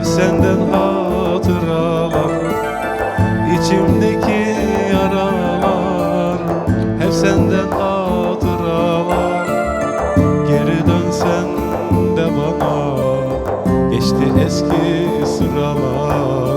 Hep senden hatıralar içimdeki yaralar. Hep senden hatıralar Geri dönsen de bana. Geçti eski sıralar.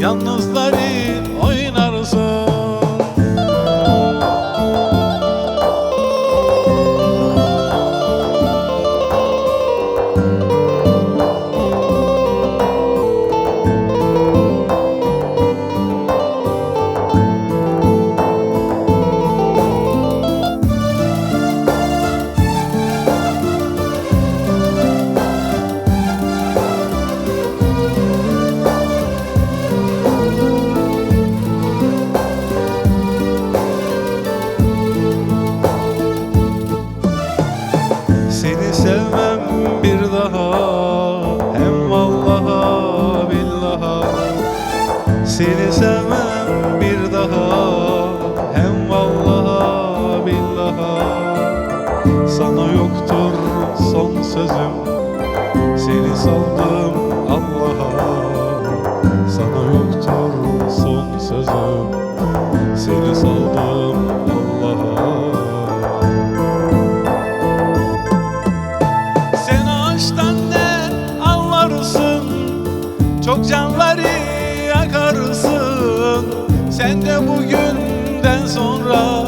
Gidersen Seni sevmem bir daha. Hem vallaha billaha. Seni sevmem bir daha. Hem vallaha billaha. Sana yoktur son sözüm. Seni saldım Çok canları yakarsın Sen de bugünden sonra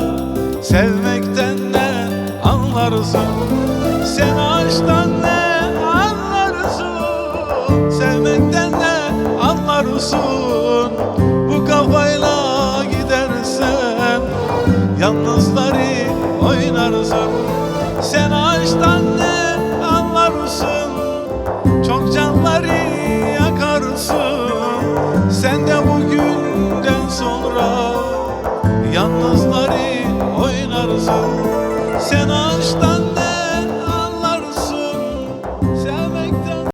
Sevmekten ne anlarsın? Sen aşktan ne anlarsın? Sevmekten ne anlarsın? Bu kafayla gidersen Yalnızları oynarsın. Sen aşktan Yalnızları oynarsın Sen aşktan